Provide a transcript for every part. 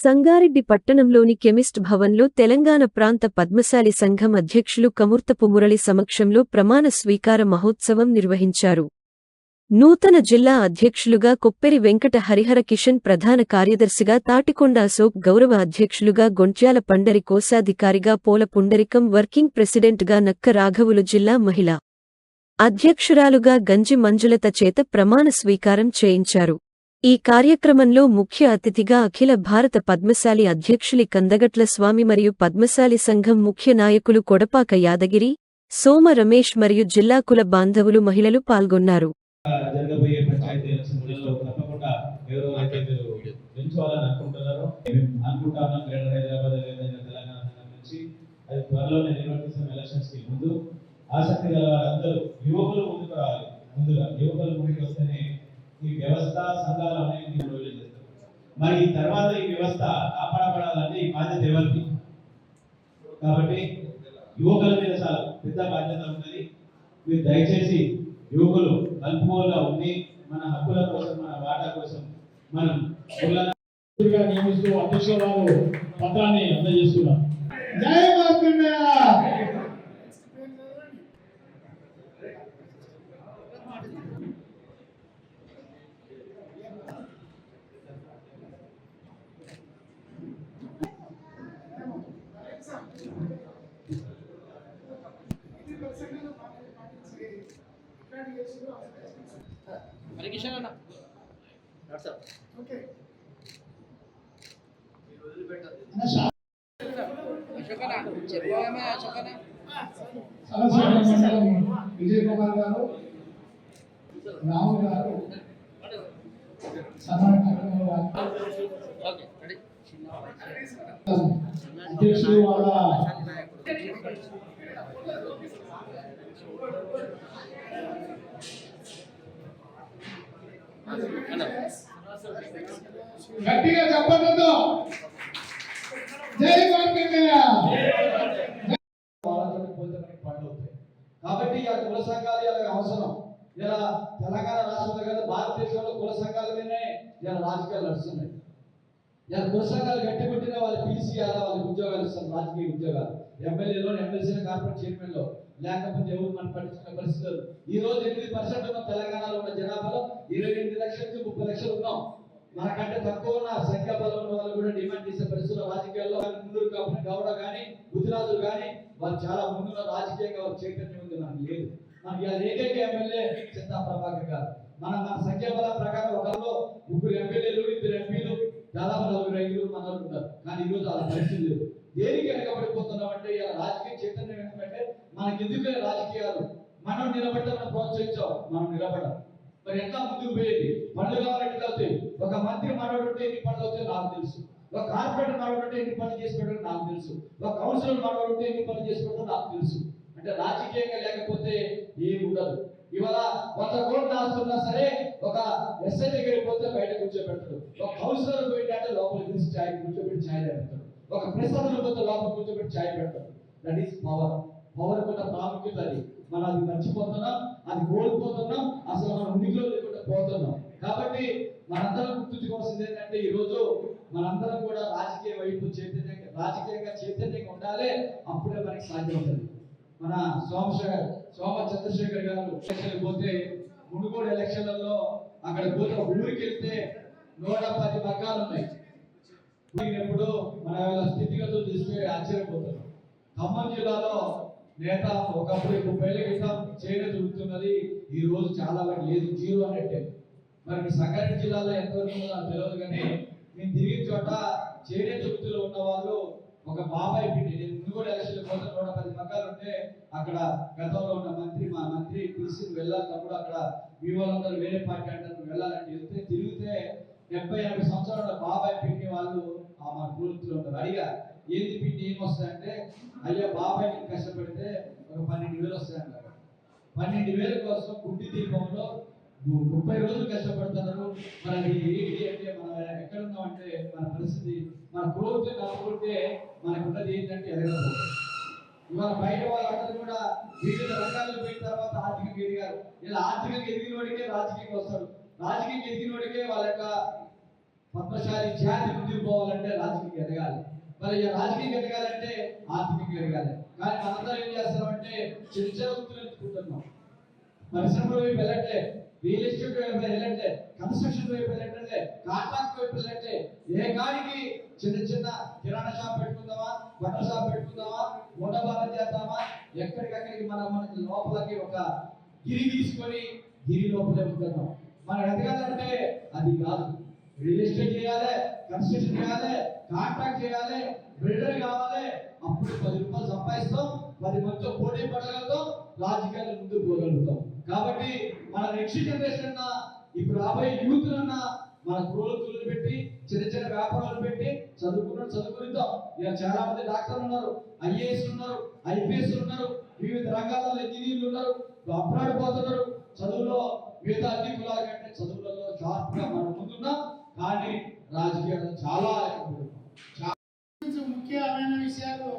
సంగారెడ్డి పట్టణంలోని కెమిస్ట్ భవన్లో తెలంగాణ ప్రాంత పద్మశాలి సంఘం అధ్యక్షులు కముర్తపు మురళి సమక్షంలో ప్రమాణ స్వీకార మహోత్సవం నిర్వహించారు. నూతన జిల్లా అధ్యక్షులుగా కొప్పెరి వెంకట హరిహర కిషన్ ప్రధాన కార్యదర్శిగా తాటికొండ అశోక్ గౌరవ అధ్యక్షులుగా గొంట్యాల పండరి కోశాధికారిగా పోల పుండరికం వర్కింగ్ ప్రెసిడెంట్గా నక్క రాఘవులు జిల్లా మహిళ అధ్యక్షురాలుగా గంజి మంజులత చేత ప్రమాణ స్వీకారం చేయించారు. ఈ కార్యక్రమంలో ముఖ్య అతిథిగా అఖిల భారత పద్మశాలి అధ్యక్షులి కందగట్ల స్వామి మరియు పద్మశాలి సంఘం ముఖ్య నాయకులు కొడపాక యాదగిరి సోమ రమేష్ మరియు జిల్లా కుల బాంధవులు మహిళలు పాల్గొన్నారు. ఆసక్తి గల అందరూ యువకులు ముందుకు రావాలి. ముందుగా యువకులు ముందుకు వస్తేనే ఈ వ్యవస్థ సంఘాలు అనేవి చేస్తారు మరి తర్వాత ఈ వ్యవస్థ కాపాడబడాలంటే ఈ బాధ్యత ఎవరికి కాబట్టి యువకుల మీద చాలా పెద్ద బాధ్యత ఉంటుంది. మీరు దయచేసి యువకులు కలుపుకోలుగా ఉండి మన హక్కుల కోసం మన వాటా కోసం మనం నియమిస్తూ అధ్యక్షుల వారు పత్రాన్ని అందజేస్తున్నారు. జయ విజయ్ కుమార్ గారు రాము గారు గట్టిగా చెప్పండి జై వెంకయ్య కాబట్టి ఇలా కుల సంఘాలు ఇలా అవసరం. ఇలా తెలంగాణ రాష్ట్రంలో కాదు భారతదేశంలో కుల సంఘాల మీదనే ఇలా రాజకీయాలు నడుస్తున్నాయి. ఇలా కుల సంఘాలు గట్టిపెట్టిన వాళ్ళు పిలిచి అలా వాళ్ళకి ఉద్యోగాలు ఇస్తారు రాజకీయ ఉద్యోగాలు. ఎమ్మెల్యేలో ఎమ్మెల్సీ కార్పొరేట్ చైర్మన్లో. లేకపోతే ఎవరు మన పట్టించుకునే పరిస్థితులు? ఈ రోజు ఎనిమిది పర్సెంట్ ఉన్న తెలంగాణలో ఉన్న జనాభాలో ఇరవై ఎనిమిది లక్షలకి ముప్పై లక్షలు ఉన్నాం. మనకంటే తక్కువ ఉన్న సంఖ్య బలం ఉన్న వాళ్ళు కూడా డిమాండ్ చేసే పరిస్థితులు రాజకీయాల్లో ముందు కాబట్టి గౌడ కానీ గుజరాతు కానీ వాళ్ళు చాలా ముందున్న రాజకీయంగా చైతన్యం ఉంది మనకు లేదు. మనకి ఏకైక ఎమ్మెల్యే చింతా ప్రభాకర్ గారు. మన మన సంఖ్యాబల ప్రకారం ఒకళ్ళు ముగ్గురు ఎమ్మెల్యేలు ఇద్దరు ఎంపీలు దాదాపు నలుగురు ఐదు మనలు ఉంటారు కానీ ఈరోజు అలా పరిస్థితి లేదు. దేనికి వెనకబడిపోతున్నాం అంటే ఇలా రాజకీయ చైతన్యం ఏంటంటే మనకి ఎందుకు రాజకీయాలు? మనం నిలబడితే మనం ప్రోత్సహించాం. మనం నిలబడాలి మరి ఎంత ముందుకు పోయేది? పనులు కావాలంటే ఒక మంత్రి మరొకటి ఎన్ని పనులు అవుతాయో నాకు తెలుసు. ఒక కార్పొరేటర్ మరొకటి ఎన్ని పనులు చేసుకోవడం నాకు తెలుసు. ఒక కౌన్సిలర్ మరొకటి ఎన్ని పనులు చేసుకోవడం నాకు తెలుసు. అంటే రాజకీయంగా లేకపోతే ఏమి ఉండదు. ఇవాళ వంద కోట్లు ఆస్తున్నా సరే ఒక ఎస్ఐ దగ్గరికి పోతే బయట కూర్చోబెడతాడు. ఒక కౌన్సిలర్ పోయిందంటే లోపల తీసి ఛాయ్ కూర్చోబెట్టి ఛాయ్ పెడతాడు ఒక ప్రసాదులు పోతే లోపల కూర్చోబెట్టి ఛాయ్ పెడతాడు. దట్ ఈస్ పవర్ పవర్ కూడా ప్రాముఖ్యత అది. మనం అది మర్చిపోతున్నాం అది కోల్పోతున్నాం అసలు మనం ఉనికిలో లేకుండా పోతున్నాం. కాబట్టి మనందరం గుర్తుంచుకోవాల్సింది ఏంటంటే ఈరోజు మనందరం కూడా రాజకీయ వైపు చైతన్యంగా రాజకీయంగా చైతన్యంగా ఉండాలి అప్పుడే మనకి సాధ్యమవుతుంది మన సోమశేఖర్ సోమ చంద్రశేఖర్ గారు ఎలక్షన్ పోతే మునుగోడు ఎలక్షన్లలో అక్కడ పోతే ఊరికి వెళ్తే నూట పది వర్గాలు ఉన్నాయి. ఇప్పుడు మన స్థితిగతులు చూస్తే ఆశ్చర్యపోతున్నాం ఖమ్మం జిల్లాలో నేత ఒకప్పుడు ముప్పై ఏళ్ళ క్రితం చేయడం చూపుతున్నది ఈ రోజు చాలా వరకు లేదు జీరో అన్నట్టే మరి సంగారెడ్డి జిల్లాలో ఎంతవరకు నాకు తెలియదు కానీ నేను తిరిగి చోట చేనే తృప్తిలో ఉన్న వాళ్ళు ఒక బాబాయ్ పిండి నేను ముందు కూడా ఎలక్షన్ కోసం కూడా పది పక్కలు ఉంటే అక్కడ గతంలో ఉన్న మంత్రి మా మంత్రి పిలిచి వెళ్ళాలన్నప్పుడు అక్కడ మీ వాళ్ళందరూ వేరే పార్టీ అంటారు వెళ్ళాలంటే వెళ్తే తిరిగితే డెబ్బై ఎనభై సంవత్సరాల బాబాయ్ పిండి వాళ్ళు ఆ మా పూర్తిలో ఉన్నారు. అడిగా ఏంది పిండి ఏం వస్తాయంటే అయ్యా బాబాయ్ నేను కష్టపడితే ఒక పన్నెండు వేలు వస్తాయన్నారు పన్నెండు వేల కోసం గుడ్డి దీపంలో ముప్పై రోజులు కష్టపడుతున్నారు. మనకి ఏంటి అంటే మనం ఎక్కడ ఉన్నామంటే మన పరిస్థితి మన కోరితే కాకపోతే మనకు ఉన్నది ఏంటంటే ఎదగదు ఇవాళ బయట వాళ్ళందరూ కూడా వివిధ రంగాల్లో పోయిన తర్వాత ఆర్థికంగా ఎదిగారు ఇలా ఆర్థికంగా ఎదిగిన వాడికే రాజకీయంగా వస్తారు. రాజకీయంగా ఎదిగిన వాడికే వాళ్ళ యొక్క పద్మశాలి జాతి ముందుకు పోవాలంటే రాజకీయంగా ఎదగాలి. మరి రాజకీయం ఎదగాలంటే ఆర్థికంగా ఎదగాలి కానీ మనందరం ఏం చేస్తామంటే చిన్న చిన్న వృత్తులు ఎత్తుకుంటున్నాం. పరిశ్రమల వైపు వెళ్ళట్లే రియల్ ఎస్టేట్ వైపు వెళ్ళట్లే కన్స్ట్రక్షన్ వైపు వెళ్ళట్లే కాంట్రాక్ట్ వైపు వెళ్ళట్లే. ఏ కాడికి చిన్న చిన్న కిరాణా షాప్ పెట్టుకుందామా బట్టల షాప్ పెట్టుకుందామా మూటబారం చేద్దామా ఎక్కడికక్కడికి మనం మనకి లోపలికి ఒక గిరి తీసుకొని గిరి లోపలే ఉంటున్నాం. మనం ఎదగాలంటే అది కాదు. రియల్ ఎస్టేట్ చేయాలి కన్స్ట్రక్షన్ చేయాలి కాంట్రాక్ట్ చేయాలి బిల్డర్ కావాలి అప్పుడు పది రూపాయలు సంపాదిస్తాం పది మందితో పోటీ పడగలుగుతాం రాజకీయాలు ముందుకు పోగలుగుతాం. కాబట్టి మన నెక్స్ట్ జనరేషన్ అన్న ఇప్పుడు రాబోయే యూత్ అన్న మన కురులు పెట్టి చిన్న చిన్న వ్యాపారాలు పెట్టి చదువుకున్న చదువుకునిద్దాం ఇక చాలా మంది డాక్టర్లు ఉన్నారు ఐఏఎస్ ఉన్నారు ఐపీఎస్ ఉన్నారు వివిధ రంగాల్లో ఇంజనీర్లు ఉన్నారు అప్రాడ్ పోతున్నారు చదువులో మిగతా అన్ని కులాల కంటే చదువులలో షార్ప్గా మనం ముందున్నాం. కానీ రాజకీయాలు చాలా ముఖ్యమైన విషయాలు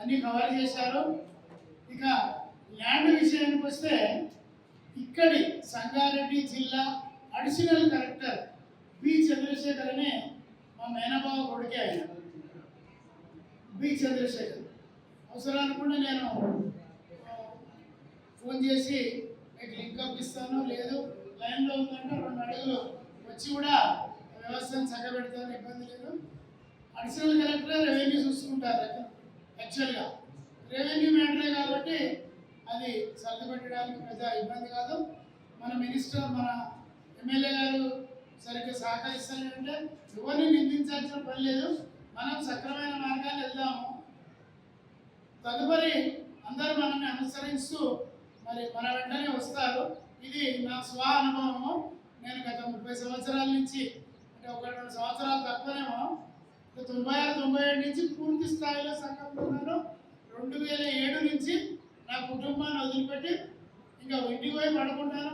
అన్ని కవర్ చేశారు. ఇక ల్యాండ్ విషయానికి వస్తే ఇక్కడి సంగారెడ్డి జిల్లా అడిషనల్ కలెక్టర్ బి చంద్రశేఖర్ అనే మా మేనబావ కొడుకే ఆయన. బి చంద్రశేఖర్. అవసరానుకుంటే నేను ఫోన్ చేసి మీకు లింకప్ ఇస్తాను లేదు లైన్లో ఉందంటే రెండు అడుగులు. వచ్చి కూడా వ్యవస్థను చక్కబెడతాను ఇబ్బంది లేదు. అడిషనల్ కలెక్టర్ రెవెన్యూ చూసుకుంటారు యాక్చువల్గా. రెవెన్యూ మ్యాటరే కాబట్టి అది సర్దుపెట్టడానికి పెద్ద ఇబ్బంది కాదు. మన మినిస్టర్ మన ఎమ్మెల్యే గారు సరిగ్గా సహకరిస్తారంటే ఎవరిని నిందించాల్సిన పని లేదు. మనం సక్రమైన మార్గాలు వెళ్దాము. తదుపరి అందరూ మనల్ని అనుసరిస్తూ మరి మన వెంటనే వస్తారు. ఇది నా స్వ అనుభవము. నేను గత ముప్పై సంవత్సరాల నుంచి ఒక రెండు సంవత్సరాలు తక్కువనేమో తొంభై ఆరు తొంభై ఏడు నుంచి పూర్తి స్థాయిలో సంఘంలో ఉన్నాను. రెండు వేల ఏడు నుంచి నా కుటుంబాన్ని వదిలిపెట్టి ఇంకా ఇంటికి పోయి పడుకుంటాను.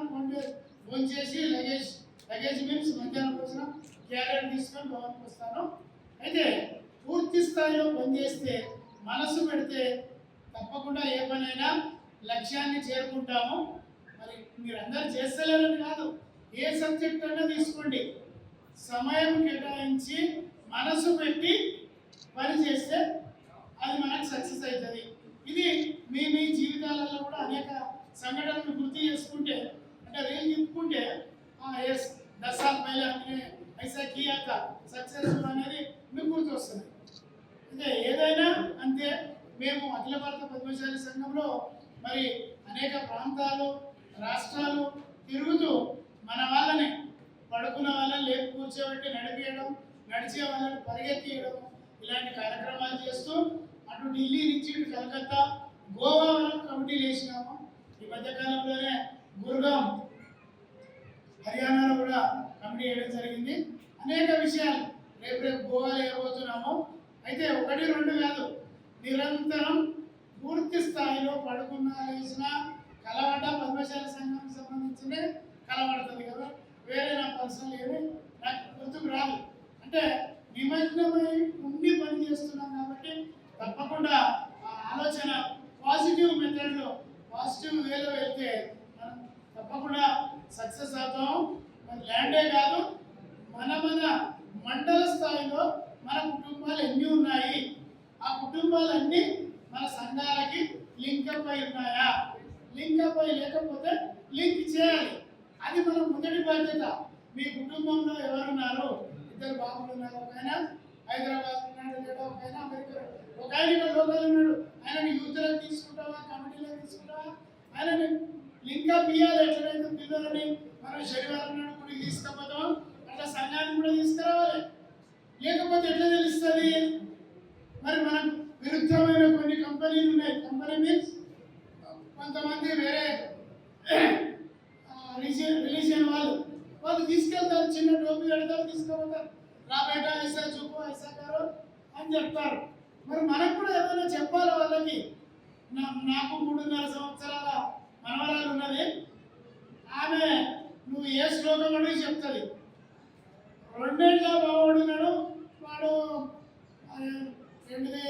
ఫోన్ చేసి లగేజ్ లగేజ్ మీన్స్ మధ్యాహ్నం భోజనం క్యారియర్ తీసుకొని భవన్కి వస్తాను. అయితే పూర్తి స్థాయిలో పనిచేస్తే మనసు పెడితే తప్పకుండా ఏ పనైనా లక్ష్యాన్ని చేరుకుంటాము. మరి మీరందరూ చేస్తలేరని కాదు. ఏ సబ్జెక్ట్ అయినా తీసుకోండి. సమయం కేటాయించి మనసు పెట్టి పని చేస్తే అది మనకు సక్సెస్ అవుతుంది. ఇది మీ మీ జీవితాలలో కూడా అనేక సంఘటనలు గుర్తు చేసుకుంటే అంటే రేలు తిప్పుకుంటే ఎస్ దసాల పైలే అంటే ఐసా కియాక సక్సెస్ఫుల్ అనేది మీకు గుర్తు వస్తుంది అంటే ఏదైనా అంతే మేము అఖిల భారత పద్మశాలి సంఘంలో మరి అనేక ప్రాంతాలు రాష్ట్రాలు తిరుగుతూ మన వాళ్ళని పడుకున్న వాళ్ళని లేపు కూర్చోబెట్టి నడిపించడం నడిచే వాళ్ళని పరిగెత్తియడం ఇలాంటి కార్యక్రమాలు చేస్తూ అటు ఢిల్లీ నుంచి కలకత్తా గోవా వరకు కమిటీలు వేసినాము. ఈ మధ్యకాలంలోనే గురుగాం హర్యానాలో కూడా కమిటీ వేయడం జరిగింది. అనేక విషయాలు రేపు రేపు గోవా వేయబోతున్నాము. అయితే ఒకటి రెండు కాదు నిరంతరం పూర్తి స్థాయిలో పడుకున్నా లేచిన కలవాట పద్మశాల సంఘానికి సంబంధించిందే కలవడుతుంది కదా. వేరే నా పర్సనల్ ఏమి నాకు గుర్తుకు రాదు. అంటే నిమగ్నమై ఉండి పని చేస్తున్నాం కాబట్టి తప్పకుండా ఆ ఆలోచన పాజిటివ్ మెథడ్లో పాజిటివ్ వేలో వెళ్తే మనం తప్పకుండా సక్సెస్ అవుతాం. మరి ల్యాండే కాదు మన మన మండల స్థాయిలో మన కుటుంబాలు ఎన్ని ఉన్నాయి? ఆ కుటుంబాలన్నీ మన సంఘాలకి లింకప్ అయి ఉన్నాయా? లింకప్ అయి లేకపోతే లింక్ చేయాలి. అది మన మొదటి బాధ్యత. మీ కుటుంబంలో ఎవరున్నారు ఇద్దరు బాబులు ఉన్నారు ఒక ఆయన హైదరాబాద్ ఉన్నాడు లేదా ఒక ఆయన అమెరికా ఒక ఆయన లోకల్ ఉన్నాడు. ఆయన యూత్లకు తీసుకుంటావా కమిటీలో తీసుకుంటావా? ఆయన ఇంకా ఇవ్వాలి ఎట్లయితే పిల్లలని మనం శనివారం నాడు కూడా తీసుకుపోతాం అట్లా సంఘాన్ని కూడా తీసుకురావాలి. లేకపోతే ఎట్లా తెలుస్తుంది? మరి మనం విరుద్ధమైన కొన్ని కంపెనీలు ఉన్నాయి. కంపెనీ మీన్స్ కొంతమంది వేరే రిలీజియన్ రిలీజియన్ వాళ్ళు. వాళ్ళు తీసుకెళ్తారు చిన్న టోపీ పెడతారు తీసుకెళ్తారు రా బేటా ఐసా చూపు ఐసా కారు అని చెప్తారు. మరి మనకు కూడా ఏమైనా చెప్పాలి వాళ్ళకి? నాకు మూడున్నర సంవత్సరాల మనవరాలు ఉన్నది. ఆమె నువ్వు ఏ శ్లోకం అడిగి చెప్తుంది. రెండేళ్ళ బాగున్నాడు వాడు రెండుది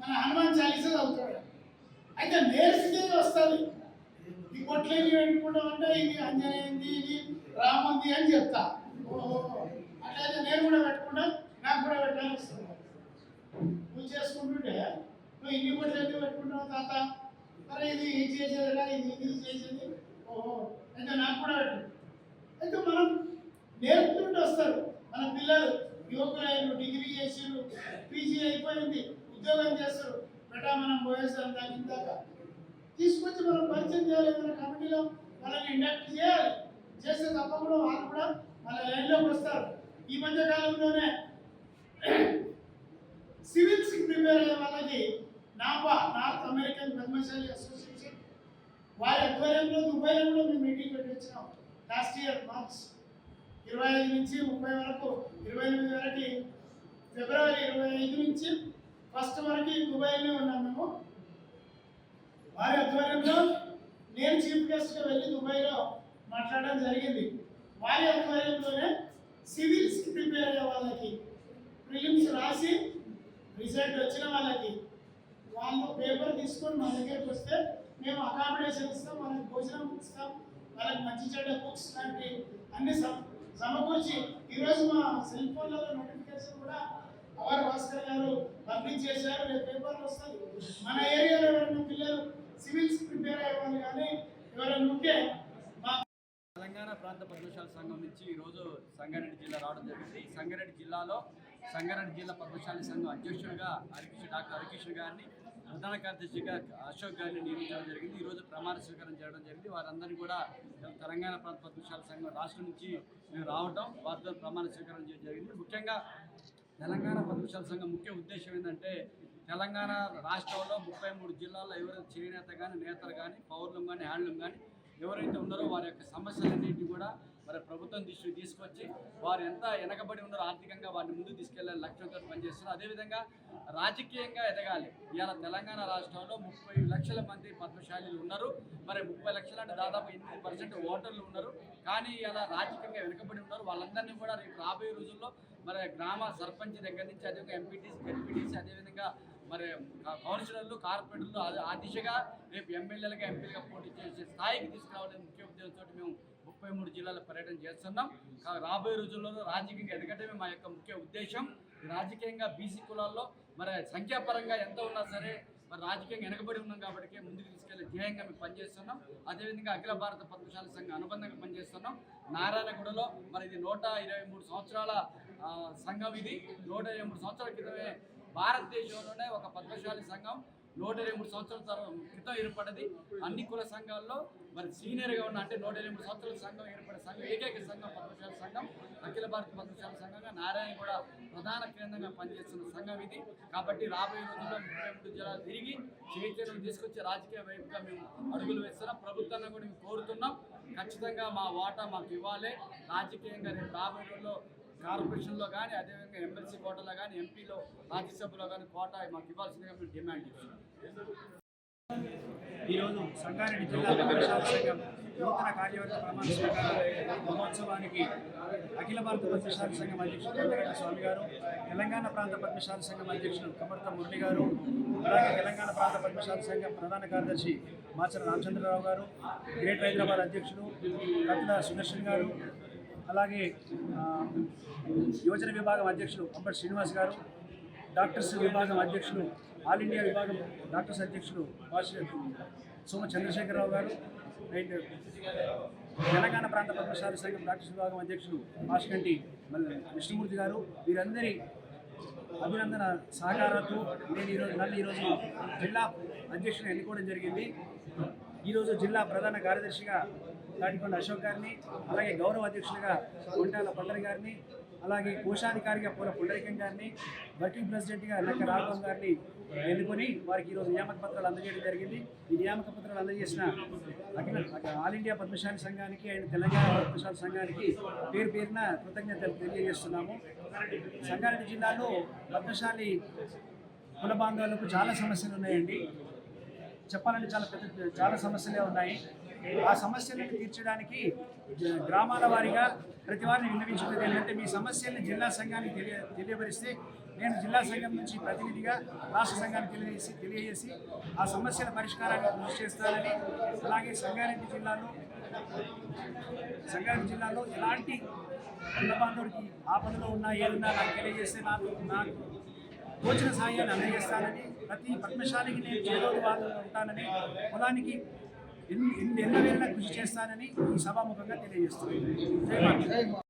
మన హనుమాన్ చాలీస చదువుతాడు. అయితే నేర్పితే వస్తుంది. ఇంకొట్లేని పెట్టుకుంటా అంటే ఇది అంజనేయంది ఇది రామంది అని చెప్తా. అట్లయితే నేను కూడా పెట్టుకుంటా నాకు కూడా పెట్టాలని వస్తుంది నువ్వు చేసుకుంటుంటే నువ్వు ఇన్ని కొట్లు ఎందుకు పెట్టుకుంటావు తాత? అరే ఇది ఇది చేసేది ఇది ఇది చేసేది? ఓహో. అయితే నాకు కూడా పెట్టు. అయితే మనం నేర్పుతుంటే వస్తారు. మన పిల్లలు యువకులు డిగ్రీ చేసారు పీజీ అయిపోయింది ఉద్యోగం చేస్తారు. బెటా మనం పోయేసాం దాని దాకా తీసుకొచ్చి మనం పరిచయం చేయాలి ఏదైనా కమిటీలో. వాళ్ళని ఇండక్ట్ చేయాలి. చేస్తే తప్పకుండా వాళ్ళు కూడా వాళ్ళ లైన్లోకి వస్తారు. ఈ మధ్య కాలంలోనే సివిల్స్ ప్రిపేర్ అయ్యే వాళ్ళకి నాపా నార్త్ అమెరికన్ బ్రహ్మశాలి అసోసియేషన్ వారి ఆధ్వర్యంలో దుబాయ్లో కూడా మేము మీటింగ్ పెట్టి లాస్ట్ ఇయర్ మార్చ్ ఇరవై ఐదు నుంచి ముప్పై వరకు ఇరవై ఎనిమిది వరకు ఫిబ్రవరి ఇరవై ఐదు నుంచి ఫస్ట్ వరకు దుబాయ్లో ఉన్నాం మేము. వారి ఆధ్వర్యంలో నేను చీఫ్ గెస్ట్గా వెళ్ళి దుబాయ్లో మాట్లాడడం జరిగింది. వారి ఆధ్వర్యంలోనే సివిల్స్ ప్రిపేర్ అయ్యే వాళ్ళకి ప్రిలిమ్స్ రాసి రిజల్ట్ వచ్చిన వాళ్ళకి వాళ్ళు పేపర్ తీసుకొని మా దగ్గరికి వస్తే మేము అకామిడేషన్ ఇస్తాం వాళ్ళకి భోజనం ఇస్తాం వాళ్ళకి మంచి చెడ్డ బుక్స్ లాంటి అన్ని సమ- సమకూర్చి ఈరోజు మా సెల్ ఫోన్లలో నోటిఫికేషన్ కూడా అవర్ భాస్కర్ గారు పంపించేశారు. చేశారు రేపు పేపర్లు వస్తాయి మన ఏరియాలో ఎవరైనా పిల్లలు సివిల్స్ ప్రిపేర్ అయ్యే వాళ్ళు కానీ ఎవరైనా ఉంటే తెలంగాణ ప్రాంత పద్మశాల సంఘం నుంచి ఈరోజు సంగారెడ్డి జిల్లా రావడం జరిగింది. ఈ సంగారెడ్డి జిల్లాలో సంగారెడ్డి జిల్లా పద్మశాలి సంఘం అధ్యక్షుడిగా హరికృష్ణ డాక్టర్ హరికృష్ణ గారిని ప్రధాన కార్యదర్శిగా అశోక్ గారిని నియమించడం జరిగింది. ఈరోజు ప్రమాణ స్వీకారం చేయడం జరిగింది. వారందరినీ కూడా తెలంగాణ ప్రాంత పద్మశాల సంఘం రాష్ట్రం నుంచి మేము రావడం వారితో ప్రమాణ స్వీకారం చేయడం జరిగింది. ముఖ్యంగా తెలంగాణ పద్మశాల సంఘం ముఖ్య ఉద్దేశం ఏంటంటే తెలంగాణ రాష్ట్రంలో ముప్పై మూడు జిల్లాల్లో ఎవరైతే చేనేత కానీ నేతలు కానీ పౌరులు కానీ హ్యాండ్లూమ్ కానీ ఎవరైతే ఉన్నారో వారి యొక్క సమస్యలన్నింటినీ కూడా మరి ప్రభుత్వం దృష్టికి తీసుకొచ్చి వారు ఎంత వెనకబడి ఉన్నారో ఆర్థికంగా వారిని ముందుకు తీసుకెళ్ళే లక్ష్యంతో పనిచేస్తున్నారు. అదేవిధంగా రాజకీయంగా ఎదగాలి. ఇవాళ తెలంగాణ రాష్ట్రంలో ముప్పై లక్షల మంది పద్మశాలీలు ఉన్నారు. మరి ముప్పై లక్షల అంటే దాదాపు ఎనిమిది పర్సెంట్ ఓటర్లు ఉన్నారు. కానీ ఇలా రాజకీయంగా వెనుకబడి ఉన్నారు. వాళ్ళందరినీ కూడా రేపు రాబోయే రోజుల్లో మరి గ్రామ సర్పంచ్ దగ్గర నుంచి అదేవిధంగా ఎంపీటీసీ జెడ్పీటీసీ అదేవిధంగా మరి కౌన్సిలర్లు కార్పొరేటర్లు ఆ దిశగా రేపు ఎమ్మెల్యేలుగా ఎంపీలుగా పోటీ చేసే స్థాయికి తీసుకురావడం ముఖ్య ఉద్దేశంతో మేము ముప్పై మూడు జిల్లాల పర్యటన చేస్తున్నాం. రాబోయే రోజుల్లోనూ రాజకీయంగా ఎదగటమే మా యొక్క ముఖ్య ఉద్దేశం. రాజకీయంగా బీసీ కులాల్లో మరి సంఖ్యాపరంగా ఎంత ఉన్నా సరే మరి రాజకీయంగా వెనకబడి ఉన్నాం కాబట్టి ముందుకు తీసుకెళ్ళే ధ్యేయంగా మేము పనిచేస్తున్నాం. అదేవిధంగా అఖిల భారత పద్మశాల సంఘం అనుబంధంగా పనిచేస్తున్నాం. నారాయణగూడలో మరి ఇది నూట ఇరవై మూడు సంవత్సరాల సంఘం ఇది. నూట ఇరవై మూడు సంవత్సరాల క్రితమే భారతదేశంలోనే ఒక పద్మశాలి సంఘం నూట ఇరవై మూడు సంవత్సరాల తర్వాత క్రితం ఏర్పడింది. అన్ని కుల సంఘాల్లో మరి సీనియర్గా ఉన్న అంటే నూట ఇరవై మూడు సంవత్సరాల సంఘం ఏర్పడే సంఘం ఏకైక సంఘం పద్మశాల సంఘం అఖిల భారత పద్మశాల సంఘంగా నారాయణ కూడా ప్రధాన కేంద్రంగా పనిచేస్తున్న సంఘం ఇది. కాబట్టి రాబోయే రోజుల్లో ముప్పై మూడు జిల్లాలు తిరిగి చైతన్యం తీసుకొచ్చి రాజకీయ వైపుగా మేము అడుగులు వేస్తున్నాం. ప్రభుత్వాన్ని కూడా మేము కోరుతున్నాం. ఖచ్చితంగా మా వాటా మాకు ఇవ్వాలి. రాజకీయంగా రేపు రాబోయే రోజుల్లో కార్పొరేషన్లో కానీ అదేవిధంగా ఎమ్మెల్సీ కోటలో కానీ ఎంపీలో రాజ్యసభలో కానీ కోటా మాకు ఇవ్వాల్సిందిగా మేము డిమాండ్ చేస్తున్నాం. ఈరోజు సంగారెడ్డి జిల్లా పద్మశాల సంఘం నూతన కార్యవర్గ ప్రమాణ స్వీకార మహోత్సవానికి అఖిల భారత పద్మశాల సంఘం అధ్యక్షుడు కొండగడ్డ స్వామి గారు తెలంగాణ ప్రాంత పద్మశాల సంఘం అధ్యక్షుడు కమర్త మురళి గారు అలాగే తెలంగాణ ప్రాంత పద్మశాల సంఘం ప్రధాన కార్యదర్శి మాచర రామచంద్రరావు గారు గ్రేట్ హైదరాబాద్ అధ్యక్షుడు రత్న సుదర్శన్ గారు అలాగే యోజన యువజన విభాగం అధ్యక్షుడు అంబటి శ్రీనివాస్ గారు డాక్టర్స్ విభాగం అధ్యక్షులు ఆల్ ఇండియా విభాగం డాక్టర్స్ అధ్యక్షులు సోమ చంద్రశేఖరరావు గారు అండ్ తెలంగాణ ప్రాంత పద్మశాల సంఘం డాక్టర్స్ విభాగం అధ్యక్షులు వాషికంటి విష్ణుమూర్తి గారు వీరందరి అభినందన సహకారాలతో నేను ఈరోజు నన్ను ఈరోజు జిల్లా అధ్యక్షుని ఎన్నుకోవడం జరిగింది. ఈరోజు జిల్లా ప్రధాన కార్యదర్శిగా తాటికొండ అశోక్ గారిని అలాగే గౌరవ అధ్యక్షులుగా కొంటాల పండరి గారిని అలాగే కోశాధికారిగా పూల పుండరికం గారిని వర్కింగ్ ప్రెసిడెంట్గా నక్క రాఘవం గారిని ఎన్నుకొని వారికి ఈరోజు నియామక పత్రాలు అందజేయడం జరిగింది. ఈ నియామక పత్రాలు అందజేసిన అఖిల ఆల్ ఇండియా పద్మశాలి సంఘానికి అండ్ తెలంగాణ పద్మశాలి సంఘానికి పేరు పేరున కృతజ్ఞతలు తెలియజేస్తున్నాము. సంగారెడ్డి జిల్లాలో పద్మశాలి కుల బాంధవులకు చాలా సమస్యలు ఉన్నాయండి. చెప్పాలంటే చాలా పెద్ద చాలా సమస్యలే ఉన్నాయి. ఆ సమస్యలను తీర్చడానికి గ్రామాల వారీగా ప్రతి వారిని విన్నవించుకునేది ఏంటంటే మీ సమస్యల్ని జిల్లా సంఘానికి తెలియ తెలియపరిస్తే నేను జిల్లా సంఘం నుంచి ప్రతినిధిగా రాష్ట్ర సంఘానికి తెలియజేసి తెలియజేసి ఆ సమస్యల పరిష్కారాన్ని కృషి చేస్తానని అలాగే సంగారెడ్డి జిల్లాలో సంగారెడ్డి జిల్లాలో ఎలాంటి కుల బాంధవుడికి ఆపదలో ఉన్నా ఏదున్నా నాకు తెలియజేస్తే నాకు నాకు భోజన సాయాన్ని అందజేస్తానని ప్రతి పద్మశాలికి నేను చేదోడు వాదోడు ఉంటానని పొలానికి ఎన్ని ఎన్ని ఎన్నో కృషి చేస్తానని ఈ సభాముఖంగా తెలియజేస్తున్నాను.